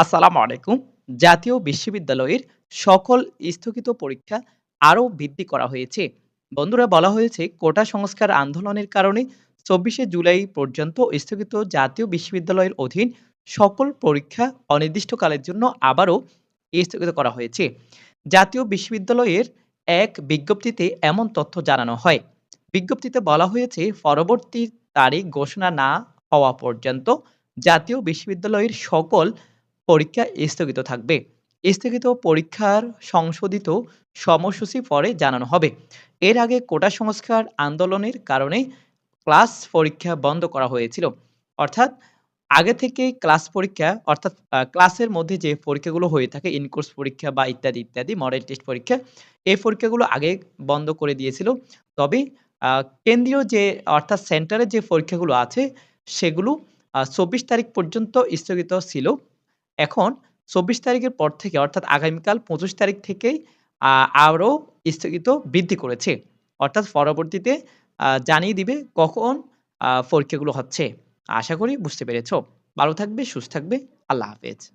আসসালামু আলাইকুম। জাতীয় বিশ্ববিদ্যালয়ের সকল স্থগিত পরীক্ষা আরও বৃদ্ধি করা হয়েছে। বন্ধুরা, বলা হয়েছে কোটা সংস্কার আন্দোলনের কারণে ২৪শে জুলাই পর্যন্ত স্থগিত জাতীয় বিশ্ববিদ্যালয়ের অধীন সকল পরীক্ষা অনির্দিষ্টকালের জন্য আবারও স্থগিত করা হয়েছে। জাতীয় বিশ্ববিদ্যালয়ের এক বিজ্ঞপ্তিতে এমন তথ্য জানানো হয়। বিজ্ঞপ্তিতে বলা হয়েছে, পরবর্তী তারিখ ঘোষণা না হওয়া পর্যন্ত জাতীয় বিশ্ববিদ্যালয়ের সকল পরীক্ষা স্থগিত থাকবে। স্থগিত পরীক্ষার সংশোধিত সময়সূচি পরে জানানো হবে। এর আগে কোটা সংস্কার আন্দোলনের কারণে ক্লাস পরীক্ষা বন্ধ করা হয়েছিল। অর্থাৎ আগে থেকেই ক্লাস পরীক্ষা অর্থাৎ ক্লাসের মধ্যে যে পরীক্ষাগুলো হয়ে থাকে ইন কোর্স পরীক্ষা বা ইত্যাদি, ইত্যাদি মডেল টেস্ট পরীক্ষা, এই পরীক্ষাগুলো আগে বন্ধ করে দিয়েছিল। তবে কেন্দ্রীয় যে অর্থাৎ সেন্টারের যে পরীক্ষাগুলো আছে সেগুলো চব্বিশ তারিখ পর্যন্ত স্থগিত ছিল। এখন ২৪ তারিখের পর থেকে অর্থাৎ আগামীকাল ২৫ তারিখ থেকেই আরও স্থগিত বৃদ্ধি করেছে। অর্থাৎ পরবর্তীতে জানিয়ে দিবে কখন পরীক্ষাগুলো হচ্ছে। আশা করি বুঝতে পেরেছ। ভালো থাকবে, সুস্থ থাকবে। আল্লাহ হাফেজ।